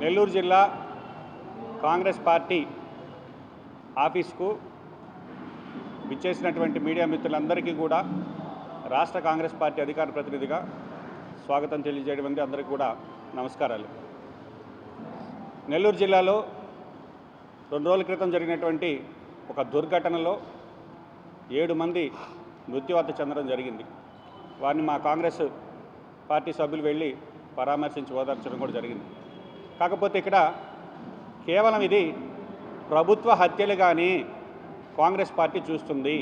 నెల్లూరు జిల్లా కాంగ్రెస్ పార్టీ ఆఫీస్కు విచ్చేసినటువంటి మీడియా మిత్రులందరికీ కూడా రాష్ట్ర కాంగ్రెస్ పార్టీ అధికార ప్రతినిధిగా స్వాగతం తెలియజేయడం ఉంది అందరికీ కూడా నమస్కారాలు. నెల్లూరు జిల్లాలో రెండు రోజుల క్రితం జరిగినటువంటి ఒక దుర్ఘటనలో ఏడు మంది మృత్యువాత చెందడం జరిగింది. వారిని మా కాంగ్రెస్ పార్టీ సభ్యులు వెళ్ళి పరామర్శించి ఓదార్చడం కూడా జరిగింది. కాకపోతే ఇక్కడ కేవలం ఇది ప్రభుత్వ హత్యలు కానీ కాంగ్రెస్ పార్టీ చూస్తుంది.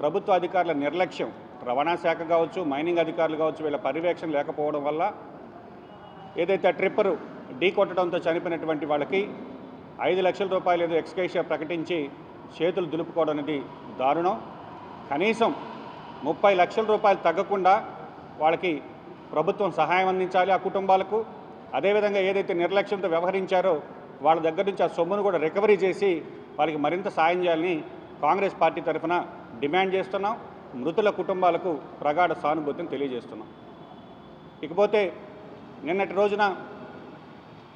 ప్రభుత్వ అధికారుల నిర్లక్ష్యం రవాణా శాఖ కావచ్చు మైనింగ్ అధికారులు కావచ్చు వీళ్ళ పర్యవేక్షణ లేకపోవడం వల్ల ఏదైతే ట్రిప్పరు ఢీ కొట్టడంతో చనిపోయినటువంటి వాళ్ళకి ఐదు లక్షల రూపాయలు ఏదో ఎక్స్కేషియా ప్రకటించి చేతులు దులుపుకోవడం అనేది దారుణం. కనీసం ముప్పై లక్షల రూపాయలు తగ్గకుండా వాళ్ళకి ప్రభుత్వం సహాయం అందించాలి ఆ కుటుంబాలకు. అదేవిధంగా ఏదైతే నిర్లక్ష్యంతో వ్యవహరించారో వాళ్ళ దగ్గర నుంచి ఆ సొమ్మును కూడా రికవరీ చేసి వాళ్ళకి మరింత సాయం చేయాలని కాంగ్రెస్ పార్టీ తరఫున డిమాండ్ చేస్తున్నాం. మృతుల కుటుంబాలకు ప్రగాఢ సానుభూతిని తెలియజేస్తున్నాం. ఇకపోతే నిన్నటి రోజున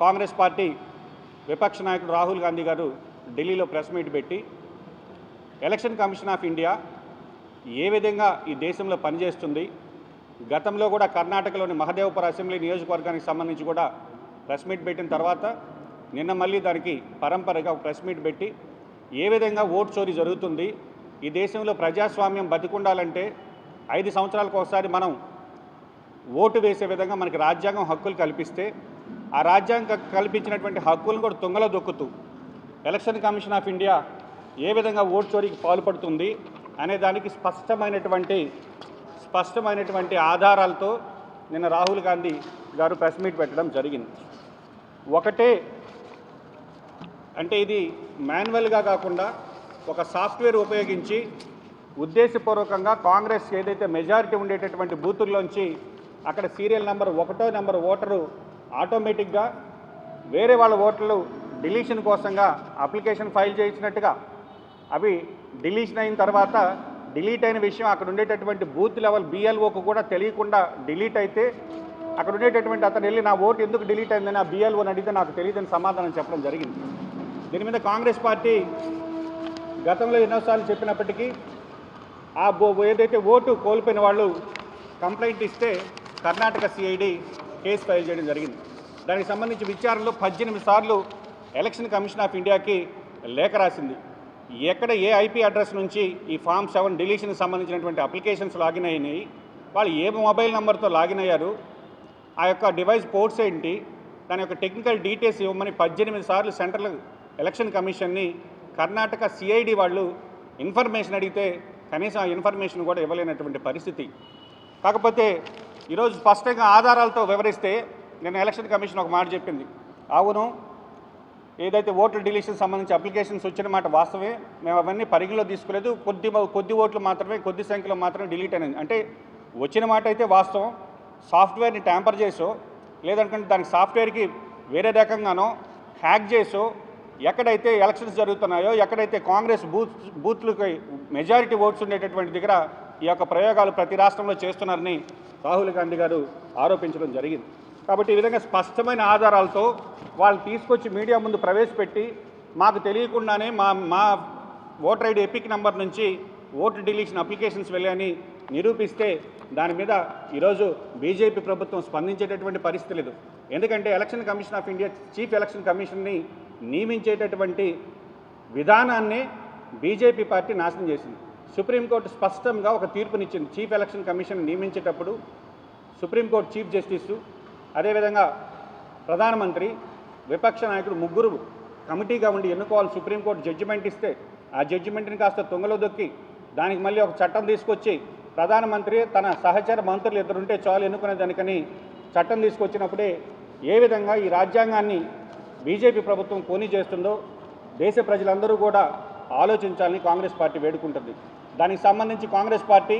కాంగ్రెస్ పార్టీ విపక్ష నాయకుడు రాహుల్ గాంధీ గారు ఢిల్లీలో ప్రెస్ మీట్ పెట్టి ఎలక్షన్ కమిషన్ ఆఫ్ ఇండియా ఏ విధంగా ఈ దేశంలో పనిచేస్తుంది గతంలో కూడా కర్ణాటకలోని మహదేవపుర అసెంబ్లీ నియోజకవర్గానికి సంబంధించి కూడా ప్రెస్ మీట్ పెట్టిన తర్వాత నిన్న మళ్ళీ దానికి పరంపరగా ఒక ప్రెస్ మీట్ పెట్టి ఏ విధంగా ఓట్ చోరీ జరుగుతుంది ఈ దేశంలో ప్రజాస్వామ్యం బతికుండాలంటే ఐదు సంవత్సరాలకు ఒకసారి మనం ఓటు వేసే విధంగా మనకి రాజ్యాంగం హక్కులు కల్పిస్తే ఆ రాజ్యాంగం కల్పించినటువంటి హక్కులను కూడా తుంగలో దొక్కుతూ ఎలక్షన్ కమిషన్ ఆఫ్ ఇండియా ఏ విధంగా ఓటు చోరీకి పాల్పడుతుంది అనే దానికి స్పష్టమైనటువంటి స్పష్టమైనటువంటి ఆధారాలతో నిన్న రాహుల్ గాంధీ గారు ప్రెస్ మీట్ పెట్టడం జరిగింది. ఒకటే అంటే ఇది మాన్యువల్గా కాకుండా ఒక సాఫ్ట్వేర్ ఉపయోగించి ఉద్దేశపూర్వకంగా కాంగ్రెస్ ఏదైతే మెజారిటీ ఉండేటటువంటి బూతుల్లోంచి అక్కడ సీరియల్ నెంబర్ ఒకటో నెంబర్ ఓటరు ఆటోమేటిక్గా వేరే వాళ్ళ ఓటర్లు డిలీషన్ కోసంగా అప్లికేషన్ ఫైల్ చేయించినట్టుగా అవి డిలీషన్ అయిన తర్వాత డిలీట్ అయిన విషయం అక్కడ ఉండేటటువంటి బూత్ లెవెల్ బిఎల్ఓకు కూడా తెలియకుండా డిలీట్ అయితే అక్కడ ఉండేటటువంటి అతను వెళ్ళి నా ఓటు ఎందుకు డిలీట్ అయిందని ఆ బిఎల్ఓని అడిగితే నాకు తెలియదని సమాధానం చెప్పడం జరిగింది. దీని మీద కాంగ్రెస్ పార్టీ గతంలో ఎన్నోసార్లు చెప్పినప్పటికీ ఆ ఏదైతే ఓటు కోల్పోయిన వాళ్ళు కంప్లైంట్ ఇస్తే కర్ణాటక సిఐడి కేసు ఫైల్ చేయడం జరిగింది. దానికి సంబంధించి విచారణలో పద్దెనిమిది సార్లు ఎలక్షన్ కమిషన్ ఆఫ్ ఇండియాకి లేఖ రాసింది. ఎక్కడ ఏ ఐపీ అడ్రస్ నుంచి ఈ ఫామ్ సెవెన్ డిలీషన్కి సంబంధించినటువంటి అప్లికేషన్స్ లాగిన్ అయినాయి వాళ్ళు ఏ మొబైల్ నెంబర్తో లాగిన్ అయ్యారు ఆ యొక్క డివైస్ పోర్ట్స్ ఏంటి దాని యొక్క టెక్నికల్ డీటెయిల్స్ ఇవ్వమని పద్దెనిమిది సార్లు సెంట్రల్ ఎలక్షన్ కమిషన్ని కర్ణాటక సిఐడి వాళ్ళు ఇన్ఫర్మేషన్ అడిగితే కనీసం ఆ ఇన్ఫర్మేషన్ కూడా ఇవ్వలేనటువంటి పరిస్థితి. కాకపోతే ఈరోజు స్పష్టంగా ఆధారాలతో వివరిస్తే నేను ఎలక్షన్ కమిషన్ ఒక మాట చెప్పింది అవును ఏదైతే ఓట్ల డిలీషన్ సంబంధించి అప్లికేషన్స్ వచ్చిన మాట వాస్తవే మేము అవన్నీ పరిగణలో తీసుకోలేదు. కొద్ది కొద్ది ఓట్లు మాత్రమే కొద్ది సంఖ్యలో మాత్రమే డిలీట్ అయినది. అంటే వచ్చిన మాట అయితే వాస్తవం. సాఫ్ట్వేర్ని ట్యాంపర్ చేసో లేదంటే దానికి సాఫ్ట్వేర్కి వేరే రకంగానో హ్యాక్ చేసో ఎక్కడైతే ఎలక్షన్స్ జరుగుతున్నాయో ఎక్కడైతే కాంగ్రెస్ బూత్ బూత్లకి మెజారిటీ ఓట్స్ ఉండేటటువంటి దగ్గర ఈ యొక్క ప్రయోగాలు ప్రతి రాష్ట్రంలో చేస్తున్నారని రాహుల్ గాంధీ గారు ఆరోపించడం జరిగింది. కాబట్టి ఈ విధంగా స్పష్టమైన ఆధారాలతో వాళ్ళు తీసుకొచ్చి మీడియా ముందు ప్రవేశపెట్టి మాకు తెలియకుండానే మా మా ఓటర్ ఐడి ఎపిక్ నెంబర్ నుంచి ఓటు డిలీషన్ అప్లికేషన్స్ వెళ్ళని నిరూపిస్తే దాని మీద ఈరోజు బీజేపీ ప్రభుత్వం స్పందించేటటువంటి పరిస్థితి లేదు. ఎందుకంటే election commission of India chief election కమిషన్ని నియమించేటటువంటి విధానాన్ని బీజేపీ పార్టీ నాశనం చేసింది. సుప్రీంకోర్టు స్పష్టంగా ఒక తీర్పునిచ్చింది. చీఫ్ ఎలక్షన్ కమిషన్ నియమించేటప్పుడు సుప్రీంకోర్టు చీఫ్ జస్టిసు అదేవిధంగా ప్రధానమంత్రి విపక్ష నాయకుడు ముగ్గురు కమిటీగా ఉండి ఎన్నుకోవాలి సుప్రీంకోర్టు జడ్జిమెంట్ ఇస్తే ఆ జడ్జిమెంట్ని కాస్త తుంగలో దొక్కి దానికి మళ్ళీ ఒక చట్టం తీసుకొచ్చి ప్రధానమంత్రి తన సహచర మంత్రులు ఇద్దరుంటే చాలు ఎన్నుకునే దానికని చట్టం తీసుకొచ్చినప్పుడే ఏ విధంగా ఈ రాజ్యాంగాన్ని బీజేపీ ప్రభుత్వం కోని చేస్తుందో దేశ ప్రజలందరూ కూడా ఆలోచించాలని కాంగ్రెస్ పార్టీ వేడుకుంటుంది. దానికి సంబంధించి కాంగ్రెస్ పార్టీ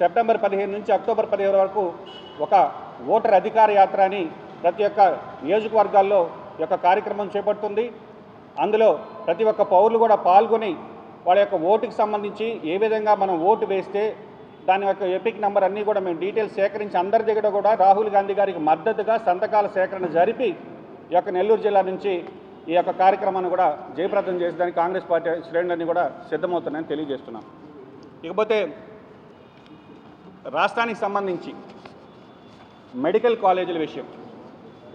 సెప్టెంబర్ పదిహేను నుంచి అక్టోబర్ పదిహేను వరకు ఒక ఓటర్ అధికార యాత్ర అని ప్రతి ఒక్క నియోజకవర్గాల్లో యొక్క కార్యక్రమం చేపడుతుంది. అందులో ప్రతి ఒక్క పౌరులు కూడా పాల్గొని వాళ్ళ యొక్క ఓటుకి సంబంధించి ఏ విధంగా మనం ఓటు వేస్తే దాని యొక్క ఎపిక్ నెంబర్ అన్నీ కూడా మేము డీటెయిల్స్ సేకరించి అందరి దగ్గర కూడా రాహుల్ గాంధీ గారికి మద్దతుగా సంతకాల సేకరణ జరిపి ఈ యొక్క నెల్లూరు జిల్లా నుంచి ఈ యొక్క కార్యక్రమాన్ని కూడా జయప్రదం చేసేదానికి కాంగ్రెస్ పార్టీ శ్రేణులన్నీ కూడా సిద్ధమవుతున్నాయని తెలియజేస్తున్నాం. ఇకపోతే రాష్ట్రానికి సంబంధించి మెడికల్ కాలేజీల విషయం.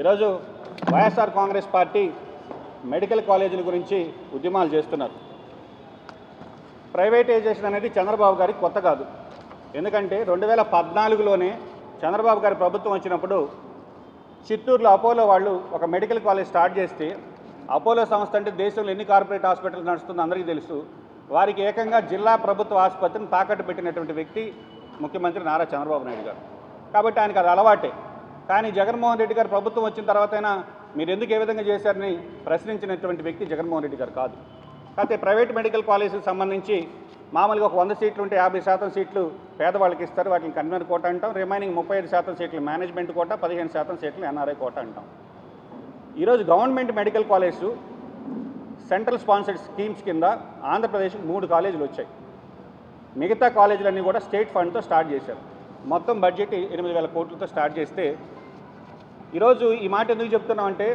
ఈరోజు వైఎస్ఆర్ కాంగ్రెస్ పార్టీ మెడికల్ కాలేజీల గురించి ఉద్యమాలు చేస్తున్నారు. ప్రైవేటైజేషన్ అనేది చంద్రబాబు గారికి కొత్త కాదు. ఎందుకంటే రెండు వేల పద్నాలుగులోనే చంద్రబాబు గారి ప్రభుత్వం వచ్చినప్పుడు చిత్తూరులో అపోలో వాళ్ళు ఒక మెడికల్ కాలేజ్ స్టార్ట్ చేస్తే అపోలో సంస్థ అంటే దేశంలో ఎన్ని కార్పొరేట్ హాస్పిటల్స్ నడుస్తుందో అందరికీ తెలుసు. వారికి ఏకంగా జిల్లా ప్రభుత్వ ఆసుపత్రిని తాకట్టు పెట్టినటువంటి వ్యక్తి ముఖ్యమంత్రి నారా చంద్రబాబు నాయుడు గారు. కాబట్టి ఆయనకు అది అలవాటే. కానీ జగన్మోహన్ రెడ్డి గారు ప్రభుత్వం వచ్చిన తర్వాతైనా మీరు ఎందుకు ఏ విధంగా చేశారని ప్రశ్నించినటువంటి వ్యక్తి జగన్మోహన్ రెడ్డి గారు కాదు. కాకపోతే ప్రైవేట్ మెడికల్ కాలేజీకి సంబంధించి మామూలుగా ఒక వంద సీట్లు ఉంటే యాభై శాతం సీట్లు పేదవాళ్ళకి ఇస్తారు. వాటిని కన్వీనర్ కోట అంటాం. రిమైనింగ్ ముప్పై ఐదు శాతం సీట్లు మేనేజ్మెంట్ కోట పదిహేను శాతం సీట్లు ఎన్ఆర్ఐ కోట అంటాం. ఈరోజు government medical college central sponsored schemes కింద ఆంధ్రప్రదేశ్కి మూడు కాలేజీలు వచ్చాయి. మిగతా కాలేజీలన్నీ కూడా స్టేట్ ఫండ్తో స్టార్ట్ చేశారు. మొత్తం బడ్జెట్ ఎనిమిది వేల కోట్లతో స్టార్ట్ చేస్తే ఈరోజు ఈ మాట ఎందుకు చెప్తున్నాం అంటే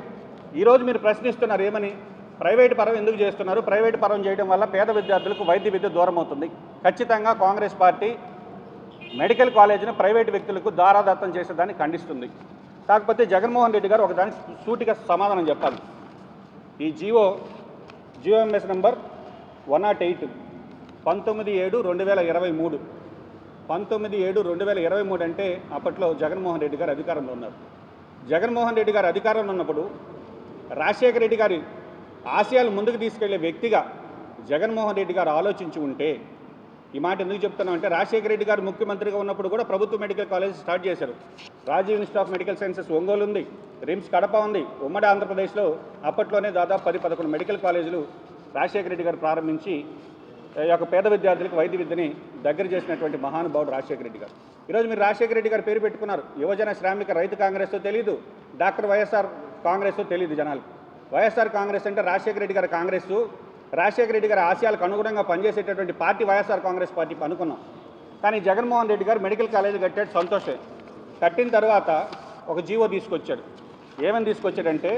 ఈరోజు మీరు ప్రశ్నిస్తున్నారు ఏమని ప్రైవేట్ పరం ఎందుకు చేస్తున్నారు? ప్రైవేట్ పరం చేయడం వల్ల పేద విద్యార్థులకు వైద్య విద్య దూరం అవుతుంది. ఖచ్చితంగా కాంగ్రెస్ పార్టీ మెడికల్ కాలేజీని ప్రైవేట్ వ్యక్తులకు దారాదత్తం చేసేదాన్ని ఖండిస్తుంది. కాకపోతే జగన్మోహన్ రెడ్డి గారు ఒకదానికి సూటిగా సమాధానం చెప్పాలి. ఈ GO GO MS number one nought eight పంతొమ్మిది ఏడు రెండు వేల ఇరవై మూడు. పంతొమ్మిది ఏడు రెండు వేల ఇరవై మూడు అంటే అప్పట్లో జగన్మోహన్ రెడ్డి గారు అధికారంలో ఉన్నారు. జగన్మోహన్ రెడ్డి గారు అధికారంలో ఉన్నప్పుడు రాజశేఖర రెడ్డి గారి ఆశయాలు ముందుకు తీసుకెళ్ళే వ్యక్తిగా జగన్మోహన్ రెడ్డి గారు ఆలోచించి ఉంటే ఈ మాట ఎందుకు చెప్తున్నామంటే రాజశేఖర రెడ్డి గారు ముఖ్యమంత్రిగా ఉన్నప్పుడు కూడా ప్రభుత్వ మెడికల్ కాలేజ్ స్టార్ట్ చేశారు. Rajiv institute of medical sciences Ongole ఉంది రిమ్స్ కడప ఉంది ఉమ్మడి ఆంధ్రప్రదేశ్లో అప్పట్లోనే దాదాపు పది పదకొండు మెడికల్ కాలేజీలు రాజశేఖర రెడ్డి గారు ప్రారంభించి యొక్క పేద విద్యార్థులకు వైద్య విద్యని దగ్గర చేసినటువంటి మహానుభావుడు రాజశేఖర రెడ్డి గారు. ఈరోజు మీరు రాజశేఖర రెడ్డి గారు పేరు పెట్టుకున్నారు. యువజన శ్రామిక రైతు కాంగ్రెస్తో తెలియదు డాక్టర్ వైఎస్ఆర్ కాంగ్రెస్తో తెలియదు జనాలకు వైఎస్ఆర్ కాంగ్రెస్ అంటే రాజశేఖర రెడ్డి గారి కాంగ్రెస్ రాజశేఖర రెడ్డి గారి ఆశయాలకు అనుగుణంగా పనిచేసేటటువంటి పార్టీ వైఎస్ఆర్ కాంగ్రెస్ పార్టీ అనుకున్నాం. కానీ జగన్మోహన్ రెడ్డి గారు మెడికల్ కాలేజీ కట్టాడు సంతోషే. కట్టిన తర్వాత ఒక జీవో తీసుకొచ్చాడు. ఏమని తీసుకొచ్చాడంటే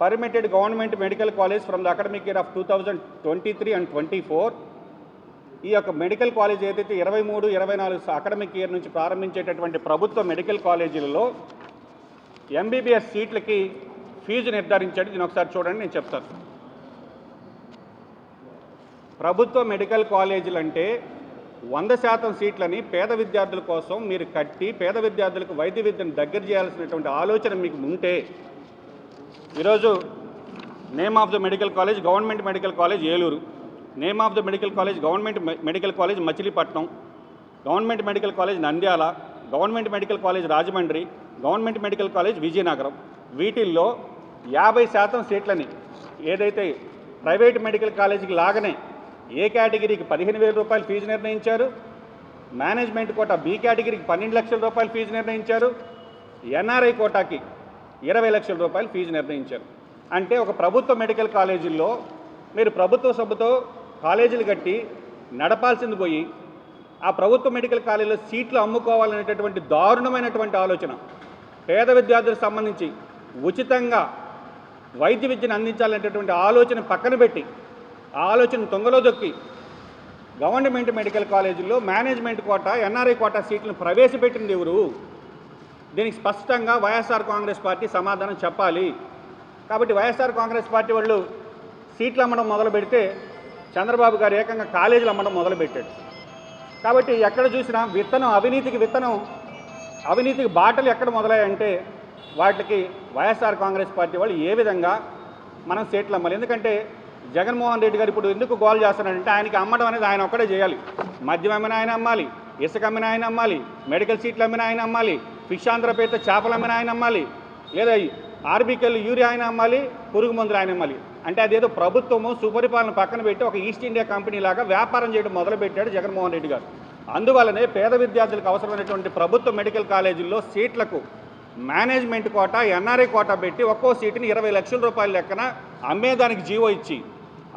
permitted government medical college from the academic year of two thousand twenty three and twenty four ఈ యొక్క మెడికల్ కాలేజ్ ఏదైతే ఇరవై మూడు ఇరవై నాలుగు అకాడమిక్ ఇయర్ నుంచి ప్రారంభించేటటువంటి ప్రభుత్వ మెడికల్ కాలేజీలలో ఎంబీబీఎస్ సీట్లకి ఫీజు నిర్ధారించాడు. దీని ఒకసారి చూడండి నేను చెప్తాను. ప్రభుత్వ మెడికల్ కాలేజీలు అంటే వంద శాతం సీట్లని పేద విద్యార్థుల కోసం మీరు కట్టి పేద విద్యార్థులకు వైద్య విద్యను దగ్గర చేయాల్సినటువంటి ఆలోచన మీకు ఉంటే ఈరోజు name of the medical college government medical college Eluru. Name of the medical college government medical college Machilipatnam. Government medical college Nandyal. Government medical college Rajahmundry. Government medical college Vizianagaram. వీటిల్లో యాభై శాతం సీట్లని ఏదైతే ప్రైవేట్ మెడికల్ కాలేజీకి లాగానే ఏ కేటగిరీకి పదిహేను వేల రూపాయలు ఫీజు నిర్ణయించారు? మేనేజ్మెంట్ కోటా బి కేటగిరీకి పన్నెండు లక్షల రూపాయలు ఫీజు నిర్ణయించారు? ఎన్ఆర్ఐ కోటాకి ఇరవై లక్షల రూపాయలు ఫీజు నిర్ణయించారు. అంటే ఒక ప్రభుత్వ మెడికల్ కాలేజీల్లో మీరు ప్రభుత్వ సభతో కాలేజీలు కట్టి నడపాల్సింది పోయి ఆ ప్రభుత్వ మెడికల్ కాలేజీలో సీట్లు అమ్ముకోవాలనేటటువంటి దారుణమైనటువంటి ఆలోచన. పేద విద్యార్థులకు సంబంధించి ఉచితంగా వైద్య విద్యను అందించాలనేటటువంటి ఆలోచన పక్కన పెట్టి ఆ ఆలోచన తొంగలో దొక్కి గవర్నమెంట్ మెడికల్ కాలేజీల్లో మేనేజ్మెంట్ కోట ఎన్ఆర్ఐ కోటా సీట్లను ప్రవేశపెట్టింది ఎవరు? దీనికి స్పష్టంగా వైఎస్ఆర్ కాంగ్రెస్ పార్టీ సమాధానం చెప్పాలి. కాబట్టి వైఎస్ఆర్ కాంగ్రెస్ పార్టీ వాళ్ళు సీట్లు అమ్మడం మొదలు పెడితే చంద్రబాబు గారు ఏకంగా కాలేజీలు అమ్మడం మొదలుపెట్టాడు కాబట్టి ఎక్కడ చూసినా విత్తనం అవినీతికి విత్తనం అవినీతికి బాటలు ఎక్కడ మొదలయ్యాయంటే వాటికి వైఎస్ఆర్ కాంగ్రెస్ పార్టీ వాళ్ళు ఏ విధంగా మనం సీట్లు అమ్మాలి. ఎందుకంటే జగన్మోహన్ రెడ్డి గారు ఇప్పుడు ఎందుకు గోల్ చేస్తున్నాడంటే ఆయనకి అమ్మడం అనేది ఆయన ఒక్కడే చేయాలి. మద్యం అమ్మిన ఆయన అమ్మాలి. ఇసుక అమ్మిన ఆయన అమ్మాలి మెడికల్ సీట్లు అమ్మిన ఆయన అమ్మాలి ఫిష్ ఆంధ్రపేట చేపలు అమ్మిన ఆయన అమ్మాలి లేదా ఆర్బికెల్ యూరియా ఆయన అమ్మాలి పురుగు మందులు ఆయన అమ్మాలి అంటే అదేదో ప్రభుత్వము సుపరిపాలన పక్కన పెట్టి ఒక ఈస్ట్ ఇండియా కంపెనీ లాగా వ్యాపారం చేయడం మొదలుపెట్టాడు జగన్మోహన్ రెడ్డి గారు. అందువల్లనే పేద విద్యార్థులకు అవసరమైనటువంటి ప్రభుత్వ మెడికల్ కాలేజీల్లో సీట్లకు మేనేజ్మెంట్ కోట ఎన్ఆర్ఐ కోట పెట్టి ఒక్కో సీటుని ఇరవై లక్షల రూపాయల లెక్కన అమ్మేదానికి జీవో ఇచ్చి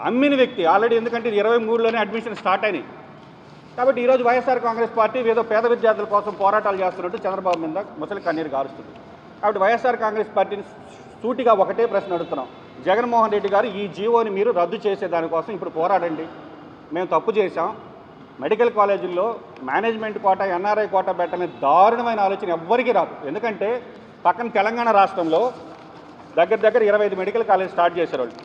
అమ్మిన వ్యక్తి ఆల్రెడీ ఎందుకంటే ఇది ఇరవై మూడులోనే అడ్మిషన్ స్టార్ట్ అయినాయి. కాబట్టి ఈరోజు వైఎస్ఆర్ కాంగ్రెస్ పార్టీ ఏదో పేద విద్యార్థుల కోసం పోరాటాలు చేస్తున్నట్టు చంద్రబాబు మీద ముసలి కన్నీరు గారుస్తుంది. కాబట్టి వైఎస్ఆర్ కాంగ్రెస్ పార్టీని సూటిగా ఒకటే ప్రశ్న అడుగుతున్నాం. జగన్మోహన్ రెడ్డి గారు ఈ జీవోని మీరు రద్దు చేసే దానికోసం ఇప్పుడు పోరాడండి. మేము తప్పు చేశాం. మెడికల్ కాలేజీల్లో మేనేజ్మెంట్ కోట ఎన్ఆర్ఐ కోట పెట్టని దారుణమైన ఆలోచన ఎవ్వరికీ రాదు. ఎందుకంటే పక్కన తెలంగాణ రాష్ట్రంలో దగ్గర దగ్గర ఇరవై ఐదు మెడికల్ కాలేజ్ స్టార్ట్ చేశారు వాళ్ళు.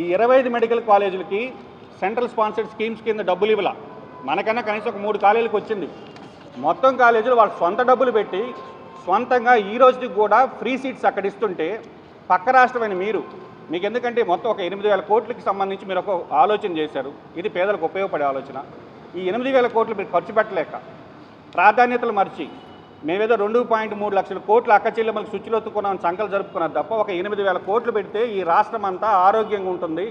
ఈ ఇరవై ఐదు మెడికల్ కాలేజీలకి సెంట్రల్ స్పాన్సర్డ్ స్కీమ్స్ కింద డబ్బులు ఇవ్వాల. మనకన్నా కనీసం ఒక మూడు కాలేజీలకు వచ్చింది. మొత్తం కాలేజీలు వాళ్ళ సొంత డబ్బులు పెట్టి సొంతంగా ఈ రోజుకి కూడా ఫ్రీ సీట్స్ అక్కడ ఇస్తుంటే పక్క రాష్ట్రమైన మీరు మీకు ఎందుకంటే మొత్తం ఒక ఎనిమిది వేల కోట్లకి సంబంధించి మీరు ఒక ఆలోచన చేశారు. ఇది పేదలకు ఉపయోగపడే ఆలోచన. ఈ ఎనిమిది వేల కోట్లు మీరు ఖర్చు పెట్టలేక ప్రాధాన్యతలు మర్చి మేమేదో రెండు పాయింట్ మూడు లక్షల కోట్లు అక్క చెల్లెమ్మలకు శుచిలొత్తుకున్నాం సంకలు జరుపుకున్నారు తప్ప ఒక ఎనిమిది వేల కోట్లు పెడితే ఈ రాష్ట్రం అంతా ఆరోగ్యంగా ఉంటుంది.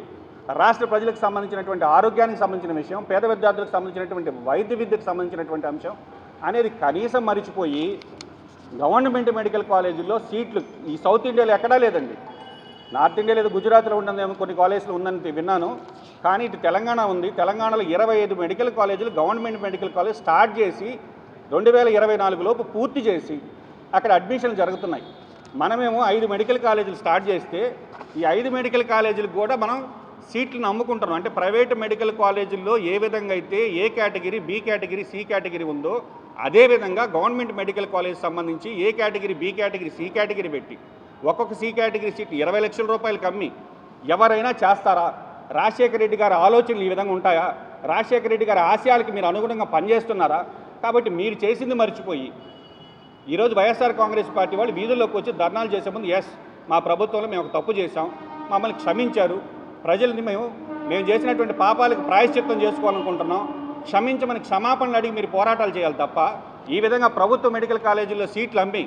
రాష్ట్ర ప్రజలకు సంబంధించినటువంటి ఆరోగ్యానికి సంబంధించిన విషయం పేద విద్యార్థులకు సంబంధించినటువంటి వైద్య విద్యకు సంబంధించినటువంటి అంశం అనేది కనీసం మరిచిపోయి గవర్నమెంట్ మెడికల్ కాలేజీల్లో సీట్లు ఈ సౌత్ ఇండియాలో ఎక్కడా లేదండి. నార్త్ ఇండియా లేదా గుజరాత్లో ఉండదేమో కొన్ని కాలేజీలు ఉందని విన్నాను. కానీ ఇటు తెలంగాణ ఉంది. తెలంగాణలో ఇరవై ఐదు మెడికల్ కాలేజీలు గవర్నమెంట్ మెడికల్ కాలేజ్ స్టార్ట్ చేసి రెండు వేల ఇరవై నాలుగులోపు పూర్తి చేసి అక్కడ అడ్మిషన్లు జరుగుతున్నాయి. మనమేమో ఐదు మెడికల్ కాలేజీలు స్టార్ట్ చేస్తే ఈ ఐదు మెడికల్ కాలేజీలకు కూడా మనం సీట్లను అమ్ముకుంటున్నాం అంటే ప్రైవేట్ మెడికల్ కాలేజీల్లో ఏ విధంగా అయితే A category B category C category ఉందో అదేవిధంగా గవర్నమెంట్ మెడికల్ కాలేజ్ సంబంధించి A category B category C category పెట్టి ఒక్కొక్క సి కేటగిరీ సీట్ ఇరవై లక్షల రూపాయలు కమ్మి ఎవరైనా చేస్తారా? రాజశేఖర రెడ్డి గారి ఆలోచనలు ఈ విధంగా ఉంటాయా? రాజశేఖర రెడ్డి గారి ఆశయాలకి మీరు అనుగుణంగా పనిచేస్తున్నారా? కాబట్టి మీరు చేసింది మర్చిపోయి ఈరోజు వైఎస్ఆర్ కాంగ్రెస్ పార్టీ వాళ్ళు వీధుల్లోకి వచ్చి ధర్నాలు చేసే ముందు ఎస్ మా ప్రభుత్వంలో మేము ఒక తప్పు చేశాం. మమ్మల్ని క్షమించారు. ప్రజల్ని మేము మేము చేసినటువంటి పాపాలకు ప్రాయశ్చిత్తం చేసుకోవాలనుకుంటున్నాం. క్షమించమని క్షమాపణలు అడిగి మీరు పోరాటాలు చేయాలి తప్ప ఈ విధంగా ప్రభుత్వ మెడికల్ కాలేజీల్లో సీట్లు అమ్మి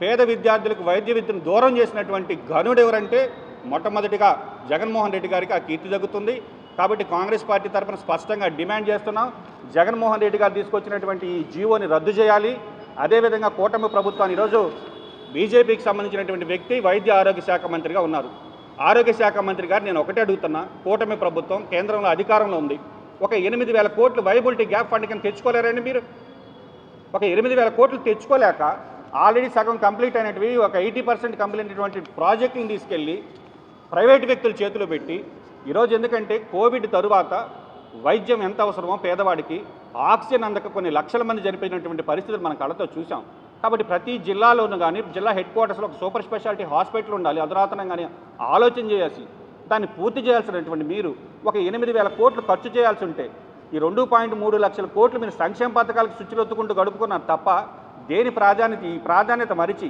పేద విద్యార్థులకు వైద్య విద్యను దూరం చేసినటువంటి ఘనుడు ఎవరంటే మొట్టమొదటిగా జగన్మోహన్ రెడ్డి గారికి ఆ కీర్తి దక్కుతుంది కాబట్టి కాంగ్రెస్ పార్టీ తరఫున స్పష్టంగా డిమాండ్ చేస్తున్నాం. జగన్మోహన్ రెడ్డి గారు తీసుకొచ్చినటువంటి ఈ జీవోని రద్దు చేయాలి. అదేవిధంగా కూటమి ప్రభుత్వాన్ని ఈరోజు బీజేపీకి సంబంధించినటువంటి వ్యక్తి వైద్య ఆరోగ్య శాఖ మంత్రిగా ఉన్నారు. ఆరోగ్య శాఖ మంత్రి గారు నేను ఒకటే అడుగుతున్నా. కూటమి ప్రభుత్వం కేంద్రంలో అధికారంలో ఉంది. ఒక ఎనిమిది వేల కోట్లు వైబిలిటీ గ్యాప్ ఫండ్ కింద తెచ్చుకోలేరండి మీరు. ఒక ఎనిమిది వేల కోట్లు తెచ్చుకోలేక ఆల్రెడీ సగం కంప్లీట్ అయినవి ఒక ఎయిటీ పర్సెంట్ కంప్లీట్ అయినటువంటి ప్రాజెక్టుని తీసుకెళ్ళి ప్రైవేట్ వ్యక్తుల చేతిలో పెట్టి ఈరోజు ఎందుకంటే కోవిడ్ తరువాత వైద్యం ఎంత అవసరమో పేదవాడికి ఆక్సిజన్ అందక కొన్ని లక్షల మంది చనిపోయినటువంటి పరిస్థితులు మనం కళ్ళతో చూసాం కాబట్టి ప్రతి జిల్లాలోనూ కానీ జిల్లా హెడ్ క్వార్టర్స్లో ఒక సూపర్ స్పెషాలిటీ హాస్పిటల్ ఉండాలి అధునాతనం కానీ ఆలోచన చేయాల్సి దాన్ని పూర్తి చేయాల్సినటువంటి మీరు ఒక ఎనిమిది వేల కోట్లు ఖర్చు చేయాల్సి ఉంటే ఈ రెండు పాయింట్ మూడు లక్షల కోట్లు మీరు సంక్షేమ పథకాలకు శుచిలొత్తుకుంటూ గడుపుకున్నారు తప్ప దేని ప్రాధాన్యత ఈ ప్రాధాన్యత మరిచి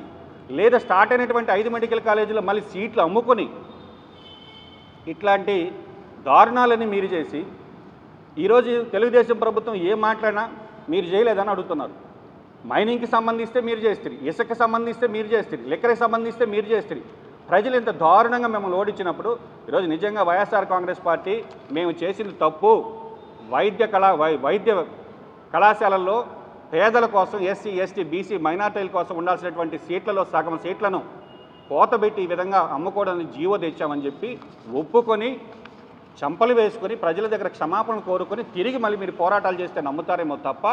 లేదా స్టార్ట్ అయినటువంటి ఐదు మెడికల్ కాలేజీలో మళ్ళీ సీట్లు అమ్ముకొని ఇట్లాంటి దారుణాలని మీరు చేసి ఈరోజు తెలుగుదేశం ప్రభుత్వం ఏం మాట్లాడినా మీరు చేయలేదని అడుగుతున్నారు. మైనింగ్కి సంబంధిస్తే మీరు చేస్తారు ఇసుకకి సంబంధిస్తే మీరు చేస్తారు లిక్కర్కి సంబంధిస్తే మీరు చేస్తారు ప్రజలు ఇంత దారుణంగా మిమ్మల్ని ఓడించినప్పుడు ఈరోజు నిజంగా వైఎస్ఆర్ కాంగ్రెస్ పార్టీ మేము చేసింది తప్పు. వైద్య కళా వై వైద్య కళాశాలల్లో పేదల కోసం ఎస్సీ ఎస్టీ బీసీ మైనార్టీల కోసం ఉండాల్సినటువంటి సీట్లలో సగం సీట్లను కోతబెట్టి ఈ విధంగా అమ్ముకోవడానికి జీవో తెచ్చామని చెప్పి ఒప్పుకొని చంపలు వేసుకొని ప్రజల దగ్గర క్షమాపణ కోరుకొని తిరిగి మళ్ళీ మీరు పోరాటాలు చేస్తే నమ్ముతారేమో తప్ప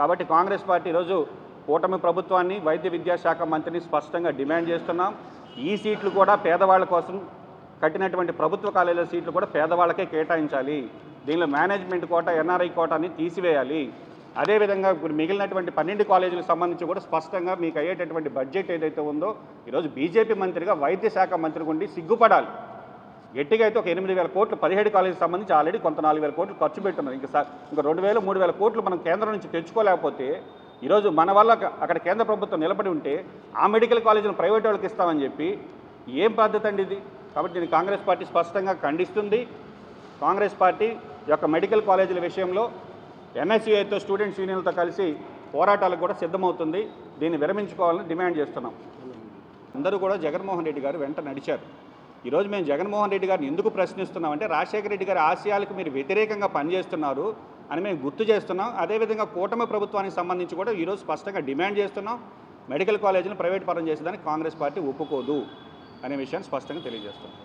కాబట్టి కాంగ్రెస్ పార్టీ ఈరోజు కూటమి ప్రభుత్వాన్ని వైద్య విద్యాశాఖ మంత్రిని స్పష్టంగా డిమాండ్ చేస్తున్నాం. ఈ సీట్లు కూడా పేదవాళ్ళ కోసం కట్టినటువంటి ప్రభుత్వ కాలేజీల సీట్లు కూడా పేదవాళ్ళకే కేటాయించాలి. దీనిలో మేనేజ్మెంట్ కోట ఎన్ఆర్ఐ కోటాని తీసివేయాలి. అదేవిధంగా ఇప్పుడు మిగిలినటువంటి పన్నెండు కాలేజీలకు సంబంధించి కూడా స్పష్టంగా మీకు అయ్యేటటువంటి బడ్జెట్ ఏదైతే ఉందో ఈరోజు బీజేపీ మంత్రిగా వైద్య శాఖ మంత్రి ఉండి సిగ్గుపడాలి. గట్టిగా అయితే ఒక ఎనిమిది వేల కోట్లు పదిహేడు కాలేజీకి సంబంధించి ఆల్రెడీ కొంత నాలుగు వేల కోట్లు ఖర్చు పెట్టున్నారు ఇంకా ఇంకా రెండు వేలు మూడు వేల కోట్లు మనం కేంద్రం నుంచి తెచ్చుకోలేకపోతే ఈరోజు మన వల్ల అక్కడ కేంద్ర ప్రభుత్వం నిలబడి ఉంటే ఆ మెడికల్ కాలేజీని ప్రైవేట్ వాళ్ళకి ఇస్తామని చెప్పి ఏం పద్ధతి అండి ఇది? కాబట్టి దీన్ని కాంగ్రెస్ పార్టీ స్పష్టంగా ఖండిస్తుంది. కాంగ్రెస్ పార్టీ యొక్క మెడికల్ కాలేజీల విషయంలో ఎన్ఎస్యుఐతో స్టూడెంట్స్ యూనియన్లతో కలిసి పోరాటాలకు కూడా సిద్ధమవుతుంది. దీన్ని విరమించుకోవాలని డిమాండ్ చేస్తున్నాం. అందరూ కూడా జగన్మోహన్ రెడ్డి గారు వెంట నడిచారు. ఈరోజు మేము జగన్మోహన్ రెడ్డి గారిని ఎందుకు ప్రశ్నిస్తున్నామంటే రాజశేఖర రెడ్డి గారి ఆశయాలకు మీరు వ్యతిరేకంగా పనిచేస్తున్నారు అని మేము గుర్తు చేస్తున్నాం. అదేవిధంగా కూటమి ప్రభుత్వానికి సంబంధించి కూడా ఈరోజు స్పష్టంగా డిమాండ్ చేస్తున్నాం. మెడికల్ కాలేజీని ప్రైవేట్ పరం చేసేదానికి కాంగ్రెస్ పార్టీ ఒప్పుకోదు అనే విషయాన్ని స్పష్టంగా తెలియజేస్తున్నాం.